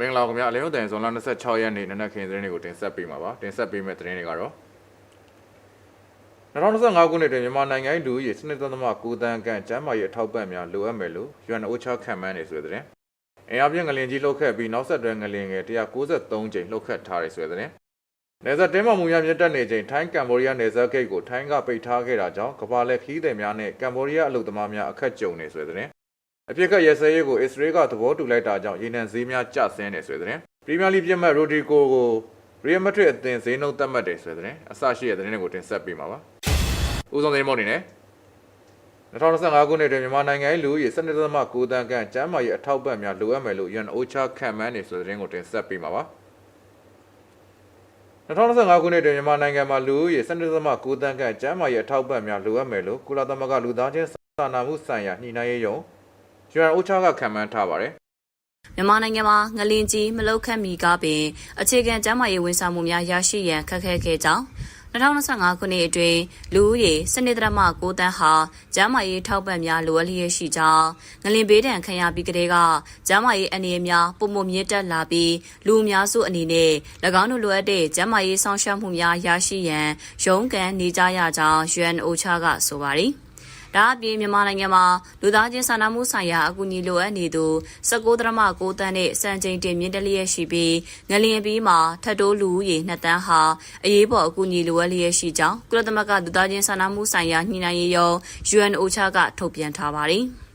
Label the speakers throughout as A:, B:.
A: မင်္ဂလာပါခင်ဗျာအလင်းဥတန်ဇွန်လ26ရက်နေ့နနက်ခင်းသတင်းတွေကိုတင်ဆက်ပေးမှာပါတင်ဆက်ပေးမယ့်သတင်းတွေကတော့2025ခုနှစ်တွင်မြန်မာနိုင်ငံ၏လူဦးရေစနစ်သမ9တန်းခန့်ကျန်းမာရေးအထောက်ပံ့များလိုအပ်မယ်လို့ UNOCHA ခန့်မှန်းနေဆိုတဲ့သတင်းအင်အားပြင်းငလင်ကြီးလှုပ်ခတ်ပြီးနောက်ဆက်တွဲငလင်ငယ်193ကြိမ်လှုပ်ခတ်ထားတယ်ဆိုတဲ့သတင်းနေဆက်တင်းမာမှုများမြင့်တက်နေချိန်ထိုင်းကမ်ဘောဒီးယားနေဆက်ဂိတ်ကိုထိုင်းကပိတ်ထားခဲ့တာကြောင့်ကမ္ဘာလက်ခီးသည်များနဲ့ကမ်ဘောဒီးယားအလုပ်သမားများအခက်ကြုံနေဆိုတဲ့သတင်း အပြစ်ကရစဲရေးကိုအစ္စရေးကသဘောတူလိုက်တာကြောင့်ရေနံဈေးများကျဆင်းနေဆိုတဲ့သတင်းပရီးမီယာလိပြတ်မှတ်ရိုဒီကိုကိုရီယယ်မက်ဒရစ်အသင်းဈေးနှုန်းသတ်မှတ်တယ်ဆိုတဲ့သတင်းအစရှိတဲ့သတင်းတွေကိုတင်ဆက်ပေးမှာပါဦးဆုံးသတင်းမောက်နေနဲ့2025ခုနှစ်တွင်မြန်မာနိုင်ငံ၏လူဦးရေ12.9တန်းခန့်ကျန်းမာရေးအထောက်ပံ့များလိုအပ်မယ်လို့ UNOCHA ခန့်မှန်းနေဆိုတဲ့သတင်းကိုတင်ဆက်ပေးမှာပါ2025ခုနှစ်တွင်မြန်မာနိုင်ငံမှာလူဦးရေ12.9တန်းခန့်ကျန်းမာရေးအထောက်ပံ့များလိုအပ်မယ်လို့ကုလသမဂ္ဂလူသားချင်းစာနာမှုဆိုင်ရာညှိနှိုင်းရေးယုံ UNOCHA ကခန့်မှန်းထားပါတယ်
B: မြန်မာနိုင်ငံမှာငလင်ကြီးမလောက်ခတ်မီကားပင်အခြေခံကျန်းမာရေးဝန်ဆောင်မှုများရရှိရန်ခက်ခဲခဲ့ကြောင်း2025ခုနှစ်အတွင်းလူဦးရေစနစ်တရမ9တန်းဟာကျန်းမာရေးထောက်ပံ့များလိုအပ်လျက်ရှိကြောင်းငလင်ဘေးဒဏ်ခံရပြီးကတည်းကကျန်းမာရေးအနေအများပုံမမြင့်တက်လာပြီးလူအများစုအနေနဲ့၎င်းတို့လိုအပ်တဲ့ကျန်းမာရေးဆောင်ရှားမှုများရရှိရန်ရုန်းကန်နေကြရကြောင်း UNOCHA ကဆိုပါတယ် ဒါအပြင်မြန်မာနိုင်ငံမှာလူသားချင်းစာနာမှုဆိုင်ရာအကူအညီလိုအပ်နေသူ19.6တန်းနဲ့စံချိန်တင်မြင့်တက်လျက်ရှိပြီးငလျင်ပြီးမှာထပ်တိုးလူဦးရေ2တန်းဟာအရေးပေါ်အကူအညီလိုအပ်လျက်ရှိကြောင်းကုလသမဂ္ဂလူသားချင်းစာနာမှုဆိုင်ရာညှိနှိုင်းရေးရုံး UNOCHA ကထုတ်ပြန်ထားပါတယ်။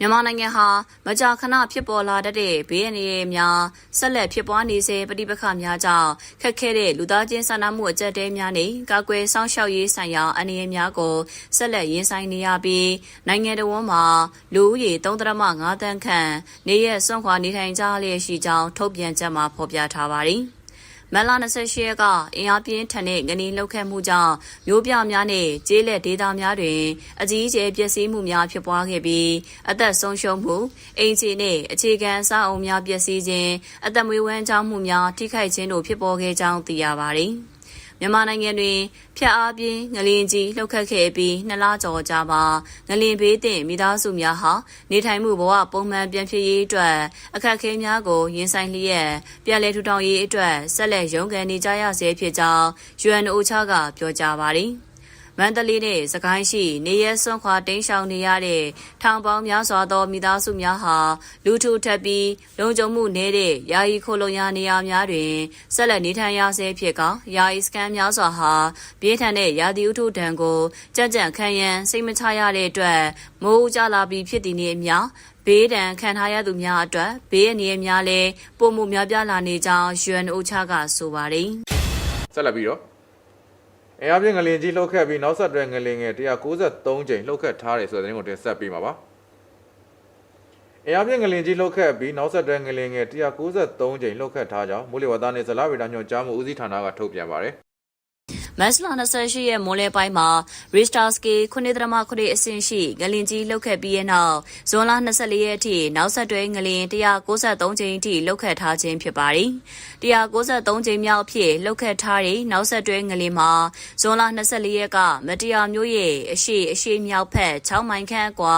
B: မြန်မာနိုင်ငံဟာမကြာခဏဖြစ်ပေါ်လာတတ်တဲ့ဘေးအန္တရာယ်များဆက်လက်ဖြစ်ပွားနေစေပဋိပက္ခများကြောင့်ခက်ခဲတဲ့လူသားချင်းစာနာမှုအကြက်တဲများနဲ့ကာကွယ်စောင့်ရှောက်ရေးဆိုင်ရာအန္တရာယ်များကိုဆက်လက်ရင်ဆိုင်နေရပြီးနိုင်ငံတော်ဝန်မှာလူဦးရေ3.5တန်းခန့်နေရစွန့်ခွာနေထိုင်ကြလျက်ရှိကြောင်းထုတ်ပြန်ချက်မှာဖော်ပြထားပါတယ်။ မလ28ရက်ကအင်အားပြင်းထန်တဲ့ငနီလောက်ခတ်မှုကြောင့်မျိုးပြများနဲ့ကျေးလက်ဒေသများတွင်အကြီးအကျယ်ပျက်စီးမှုများဖြစ်ပွားခဲ့ပြီးအသက်ဆုံးရှုံးမှုအိမ်ခြေနှင့်အခြေခံအဆောက်အအုံများပျက်စီးခြင်းအသက်မွေးဝမ်းကြောင်းမှုများထိခိုက်ခြင်းတို့ဖြစ်ပေါ်ခဲ့ကြောင်းသိရပါသည် မြန်မာနိုင်ငံတွင်ဖျက်အားပြင်းငလင်ကြီးလှုပ်ခတ်ခဲ့ပြီးနှစ်လကျော်ကြာမှာငလင်ဘေးတင်မိသားစုများဟာနေထိုင်မှုဘဝပုံမှန်ပြန်ဖြစ်ရေးအတွက်အခက်အခဲများကိုရင်ဆိုင်လျက်ပြည်လဲထူထောင်ရေးအတွက်ဆက်လက်ရုန်းကန်နေကြရဆဲဖြစ်ကြောင်း UNOCHA ကပြောကြားပါတယ်။ မန္တလေးနဲ့စကိုင်းရှိနေရဲစွန့်ခွာတိမ်းရှောင်နေရတဲ့ထောင်ပေါင်းများစွာသောမိသားစုများဟာလူထုထပ်ပြီးလုံခြုံမှုနည်းတဲ့ယာယီခိုလုံရာနေရာများတွင်ဆက်လက်နေထိုင်ရဆဲဖြစ်ကယာယီစကန်များစွာဟာပြေးထန်တဲ့ရာသီဥတုဒဏ်ကိုကြက်ကြံခံရန်စိတ်မချရတဲ့အတွက်မိုးဦးကြလာပြီးဖြစ်တည်နေအမျှဘေးဒဏ်ခံထားရသူများအတွက်ဘေးအန္တရာယ်များလည်းပုံမှုများပြားလာနေကြောင်း UNOCHA ကဆိုပါတယ်။
A: ဆက်လက်ပြီးတော့ အင်အားပြင်းငလင်ကြီးလှုပ်ခတ်ပြီးနောက်ဆက်တွဲငလင်ငယ်193ကြိမ်လှုပ်ခတ်ထားတယ်ဆိုတဲ့သတင်းကိုတင်ဆက်ပေးမှာပါအင်အားပြင်းငလင်ကြီးလှုပ်ခတ်ပြီးနောက်ဆက်တွဲငလင်ငယ်193ကြိမ်လှုပ်ခတ်ထားကြောင်းမိုးလေဝသနဲ့ဇလဗေဒညွှန်ကြားမှုဦးစီးဌာနကထုတ်ပြန်ပါတယ်
B: မတ်လ28ရက်မိုးလယ်ပိုင်းမှာ Richter scale 9.9အဆင့်ရှိငလင်ကြီးလှုပ်ခတ်ပြီးတဲ့နောက်ဇွန်လ24ရက်အထိနောက်ဆက်တွဲငလင်193ကြိမ်အထိလှုပ်ခတ်ထားခြင်းဖြစ်ပါတယ်။193ကြိမ်မြောက်အဖြစ်လှုပ်ခတ်ထားတဲ့နောက်ဆက်တွဲငလင်မှာဇွန်လ24ရက်ကမတရားမျိုးရဲ့အရှိအရှိမြောက်ဖက်6မိုင်ခန့်ကွာ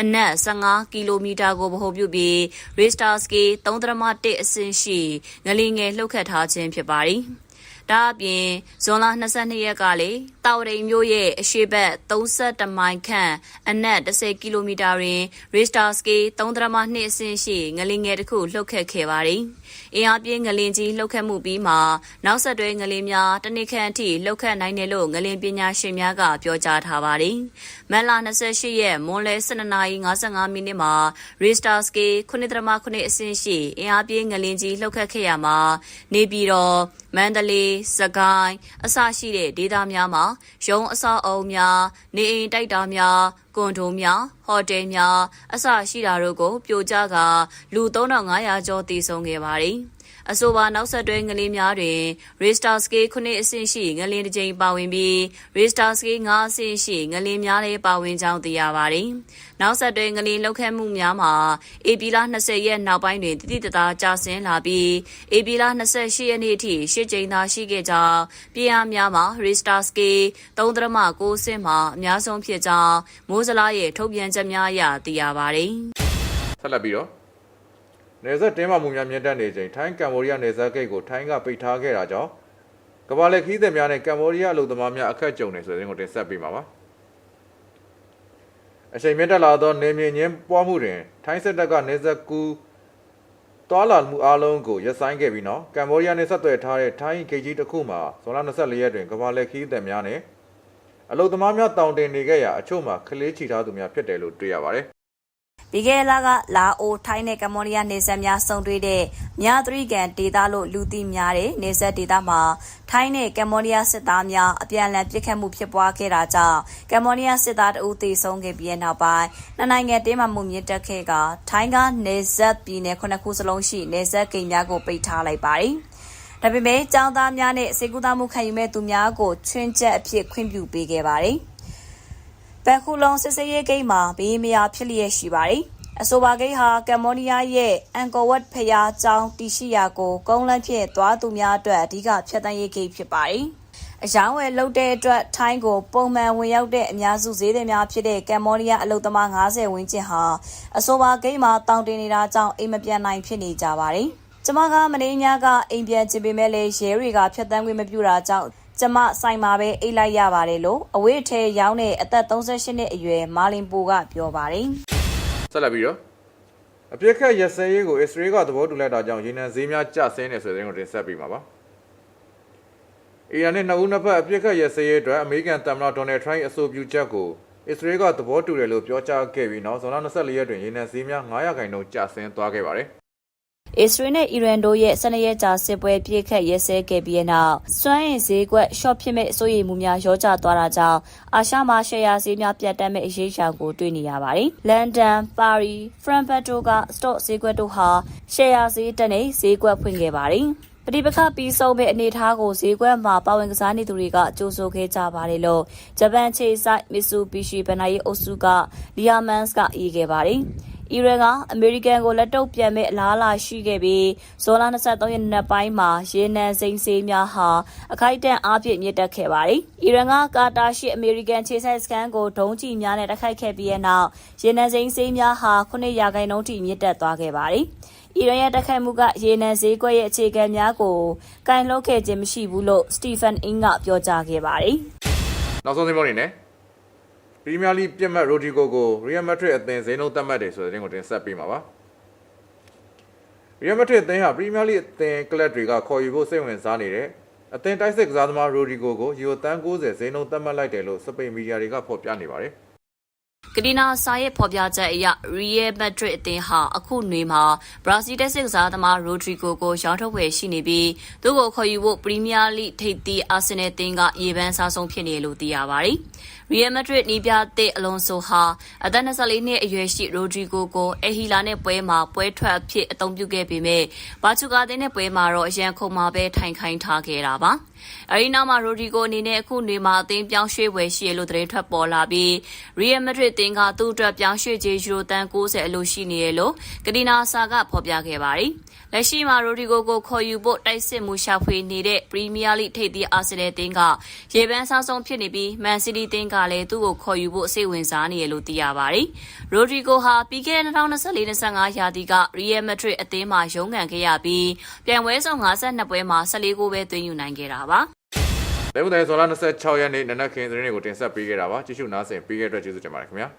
B: အနက်15ကီလိုမီတာကိုဗဟိုပြုပြီး Richter scale 3.1အဆင့်ရှိငလင်ငယ်လှုပ်ခတ်ထားခြင်းဖြစ်ပါတယ်။ ဒါအပြင်ဇွန်လ22ရက်ကလေတောက်ရိန်မြို့ရဲ့အရှိဘက်32မိုင်ခန့်အနက်10ကီလိုမီတာတွင် Richter scale 3.2အဆင့်ရှိငလင်ငယ်တစ်ခုလှုပ်ခတ်ခဲ့ပါတယ်။အင်အားပြင်းငလင်ကြီးလှုပ်ခတ်မှုပြီးမှနောက်ဆက်တွဲငလင်များတစ်နှစ်ခန့်အထိလှုပ်ခတ်နိုင်တယ်လို့ငလင်ပညာရှင်များကပြောကြားထားပါတယ်။မန်လ28ရက်မွန်လယ်12:55မိနစ်မှာ Richter scale 9.9အဆင့်ရှိအင်အားပြင်းငလင်ကြီးလှုပ်ခတ်ခဲ့ရမှာနေပြည်တော် မန္တလေးစကိုင်းအစရှိတဲ့ဒေသများမှာရုံးအဆောက်အအုံများနေအိမ်တိုက်တာများကွန်ဒိုများဟိုတယ်များအစရှိတာတို့ကိုပြိုကျကလူ3500ကျော်တည်ဆုံခဲ့ပါတယ်။ အဆိုပါနောက်ဆက်တွဲငလင်းများတွင် Richter scale 9အဆင့်ရှိငလင်းတစ်ကြိမ်ပါဝင်ပြီး Richter scale 5အဆင့်ရှိငလင်းများလည်းပါဝင်ကြောင်းသိရပါတယ်။နောက်ဆက်တွဲငလင်းလောက်ခတ်မှုများမှာဧပြီလ20ရက်နောက်ပိုင်းတွင်တတိတသားကျဆင်းလာပြီးဧပြီလ28ရက်နေ့အထိရှစ်ကြိမ်သာရှိခဲ့ကြောင်းပြည်အားများမှာ Richter scale 3.9ဆင့်မှာအများဆုံးဖြစ်ကြောင်းမိုးစလားရဲ့ထုတ်ပြန်ချက်များအရသိရပါတယ်။
A: ဆက်လက်ပြီးတော့ နေဆက်တင်းမာမှုများမြင့်တက်နေချိန်ထိုင်းကမ်ဘောဒီးယားနေဆက်ဂိတ်ကိုထိုင်းကပိတ်ထားခဲ့တာကြောင့်ကမ္ဘာလက်ခီးသည်များနဲ့ကမ်ဘောဒီးယားအလုပ်သမားများအခက်ကြုံနေဆိုတဲ့သတင်းကိုတင်ဆက်ပေးပါပါအချိန်မြင့်တက်လာသောနေမြေညင်းပွားမှုတွင်ထိုင်းစစ်တပ်ကနေဆက်ကူတွာလာမှုအလုံးကိုရပ်ဆိုင်းခဲ့ပြီးနောက်ကမ်ဘောဒီးယားနဲ့ဆက်သွယ်ထားတဲ့ထိုင်းဂိတ်ကြီးတစ်ခုမှာဇွန်လ24ရက်တွင်ကမ္ဘာလက်ခီးသည်များနဲ့အလုပ်သမားများတောင်းတင်နေခဲ့ရာအချို့မှာကလေးချီထားသူများဖြစ်တယ်လို့တွေ့ရပါတယ်
B: ပြီးခဲ့တဲ့လကလာအိုထိုင်းနဲ့ကမ္ဘောဒီးယားနေဆက်များစုံတွေ့တဲ့မြသရီကန်ဒေသလို့လူသိများတဲ့နေဆက်ဒေသမှာထိုင်းနဲ့ကမ္ဘောဒီးယားစစ်သားများအပြန်အလှန်ပစ်ခတ်မှုဖြစ်ပွားခဲ့တာကြောင့်ကမ္ဘောဒီးယားစစ်သားတအုပ်သေဆုံးခဲ့ပြီးတဲ့နောက်ပိုင်းနှစ်နိုင်ငံတင်းမာမှုမြင့်တက်ခဲ့ကထိုင်းကနေဆက်ပြည်နယ်ခုနှစ်ခုစလုံးရှိနေဆက်ဂိမ်းများကိုပိတ်ထားလိုက်ပါတယ်။ဒါပေမဲ့ចောင်းသားများနဲ့စေကူသားမှုခံယူမဲ့သူများကိုချွင်းချက်အဖြစ်ခွင့်ပြုပေးခဲ့ပါတယ်။ ဘန်ခုလုံးစစ်စေးရေးဂိမ်းမှာဘေးမယာဖြစ်လျက်ရှိပါတယ်။အဆိုပါဂိမ်းဟာကမ္ဘောဒီးယားရဲ့အန်ကောဝတ်ဖျားကျောင်းတီရှိယာကိုကုန်းလန်းဖြင့်သွားသူများအတွက်အဓိကဖြတ်တန်းရေးဂိမ်းဖြစ်ပါတယ်။အယောင်ဝယ်လုတ်တဲ့အတွက်ထိုင်းကိုပုံမှန်ဝင်ရောက်တဲ့အများစုဈေးတွေများဖြစ်တဲ့ကမ္ဘောဒီးယားအလုပ်သမား90ဝန်းကျင်ဟာအဆိုပါဂိမ်းမှာတောင်းတင်နေတာကြောင့်အိမ်မပြန်နိုင်ဖြစ်နေကြပါတယ်။ကျမကမင်းညကအိမ်ပြန်ချင်ပေမဲ့လည်းရဲတွေကဖြတ်တန်းခွင့်မပြုတာကြောင့် ကျမဆိုင်မှာပဲအိတ်လိုက်ရပါတယ်လို့အဝေးထဲရောင်းတဲ့အသက်38နှစ်အရွယ်မာလင်ပူကပြောပါတယ်
A: ဆက်လက်ပြီးတော့အပြစ်ခတ်ရစဲရေးကိုအစ္စရေးကသဘောတူလိုက်တာကြောင့်ရေနံဈေးများကျဆင်းနေဆိုတဲ့သတင်းကိုတင်ဆက်ပေးမှာပါ။အီရန်နဲ့နှစ်ဦးနှစ်ဖက်အပြစ်ခတ်ရစဲရေးအတွက်အမေရိကန်သမ္မတဒေါ်နယ်ထရန့်အဆိုပြုချက်ကိုအစ္စရေးကသဘောတူတယ်လို့ပြောကြားခဲ့ပြီးနောက်ဇွန်လ24ရက်တွင်ရေနံဈေးများ900ခန့်နှုန်းကျဆင်းသွားခဲ့ပါတယ်။။
B: အစ္စရေးနဲ့ အီရန်တို့ရဲ့12ရက်ကြာစစ်ပွဲပြည့်ခတ်ရဲစဲခဲ့ပြီးတဲ့နောက် စွမ်းအင်ဈေးကွက်ရှော့ဖြစ်မဲ့အစိုးရမှုများရောကျသွားတာကြောင့် အာရှမှာ ရှယ်ယာဈေးများပြတ်တက်မဲ့အရေးအရာကို တွေ့နေရပါတယ်။လန်ဒန်၊ပါရီ၊ဖရန်ဖတ်တို့က စတော့ဈေးကွက်တို့ဟာ ရှယ်ယာဈေးတက်နေ ဈေးကွက်ဖွင့်ခဲ့ပါတယ်။ပဋိပက္ခပြီးဆုံးမဲ့အနေအထားကို ဈေးကွက်မှာ ပါဝင်ကစားနေသူတွေက ကြိုးဆိုခဲ့ကြပါတယ်လို့ ဂျပန်ခြေစိုက်မစ်ဆူဘီရှီဘန်နာရီအုပ်စုကလီယာမန်စ်ကရေးခဲ့ပါတယ်။ အီရန်ကအမေရိကန်ကိုလက်တုပ်ပြန်မဲ့အလားအလာရှိခဲ့ပြီးဇွန်လ23ရက်နေ့ပိုင်းမှာရေနံစိမ်းစေးများဟာအခိုက်အတန့်အားဖြင့်မြင့်တက်ခဲ့ပါတယ်။အီရန်ကကာတာရှိအမေရိကန်ခြေဆိုင်စခန်းကိုဒုံးကျည်များနဲ့တိုက်ခိုက်ခဲ့ပြီးတဲ့နောက်ရေနံစိမ်းစေးများဟာ9ရာခိုင်နှုန်းထိမြင့်တက်သွားခဲ့ပါတယ်။အီရန်ရဲ့တိုက်ခိုက်မှုကရေနံဈေးကွက်ရဲ့အခြေခံများကိုကင်လှုပ်ခဲ့ခြင်းမရှိဘူးလို့စတီဖန်အင်းကပြောကြားခဲ့ပါတယ်။
A: နောက်ဆုံးသင်းပေါင်းအနေနဲ့ ပရီးမီးယားလိပြတ်မှတ်ရိုဒီဂိုကိုရီယယ်မက်ဒရစ်အသင်းဈေးနှုန်းသတ်မှတ်တယ်ဆိုတဲ့သတင်းကိုတင်ဆက်ပေးမှာပါရီယယ်မက်ဒရစ်အသင်းဟာပရီးမီးယားလိအသင်းကလပ်တွေကခေါ်ယူဖို့စိတ်ဝင်စားနေတယ်အသင်းတိုက်စစ်ကစားသမားရိုဒီဂိုကိုယူရိုတန်90ဈေးနှုန်းသတ်မှတ်လိုက်တယ်လို့စပိန်မီဒီယာတွေကဖော်ပြနေပါတယ်
B: ကဒီနာစာရဲ့ဖော်ပြချက်အရရီယယ်မက်ဒရစ်အသင်းဟာ အခုနွေမှာ ဘရာဇီးတက်စစ်ကစားသမားရိုဒရီဂိုကို ရောင်းထုတ်ဝယ်ရှိနေပြီး သူ့ကိုခေါ်ယူဖို့ ပရီးမီးယားလိထိပ်သီး အာဆင်နယ်အသင်းက ရေပန်းစားဆုံး ဖြစ်နေလို့ သိရပါတယ်။ရီယယ်မက်ဒရစ်နီးပြတဲ့အလွန်ဆိုဟာ အသက်24နှစ်အရွယ်ရှိရိုဒရီဂိုကိုအဟီလာနဲ့ပွဲမှာ ပွဲထွက်အဖြစ် အသုံးပြုခဲ့ပေမဲ့ဘာချူကာတဲ့နဲ့ပွဲမှာတော့ အရန်ခုံမှာပဲ ထိုင်ခိုင်းထားခဲ့တာပါ။ အဲဒီနောက်မှာရိုဒီဂိုအနေနဲ့အခုနေမှာအသင်းပြောင်းရွှေ့ဝယ်ရှိရလို့သတင်းထွက်ပေါ်လာပြီးရီယယ်မက်ဒရစ်အသင်းကသူ့အတွက်ပြောင်းရွှေ့ခြင်းယူရိုတန်90အလို့ရှိနေရလို့ကဒီနာဆာကဖော်ပြခဲ့ပါတယ်။ လက်ရှိမှာရိုဒီဂိုကိုခေါ်ယူဖို့တိုက်စစ်မှုရှာဖွေနေတဲ့ပရီးမီးယားလိထိပ်သီးအာဆင်နယ်အသင်းကရေပန်းစားဆုံးဖြစ်နေပြီးမန်စီးတီးအသင်းကလည်းသူ့ကိုခေါ်ယူဖို့စိတ်ဝင်စားနေရလို့သိရပါတယ်။ရိုဒရီဂိုဟာပြီးခဲ့တဲ့2024-25ရာသီကရီယယ်မက်ဒရစ်အသင်းမှာရုန်းကန်ခဲ့ရပြီးပြန်ပွဲဆောင်52ပွဲမှာ14ဂိုးပဲသွင်းယူနိုင်ခဲ့တာပါ။
A: လဲမှုတိုင်းဇွန်လ26ရက်နေ့နနက်ခင်းသတင်းတွေကိုတင်ဆက်ပေးခဲ့တာပါကြည့်ရှုနားဆင်ပေးခဲ့တဲ့အတွက်ကျေးဇူးတင်ပါတယ်ခင်ဗျာ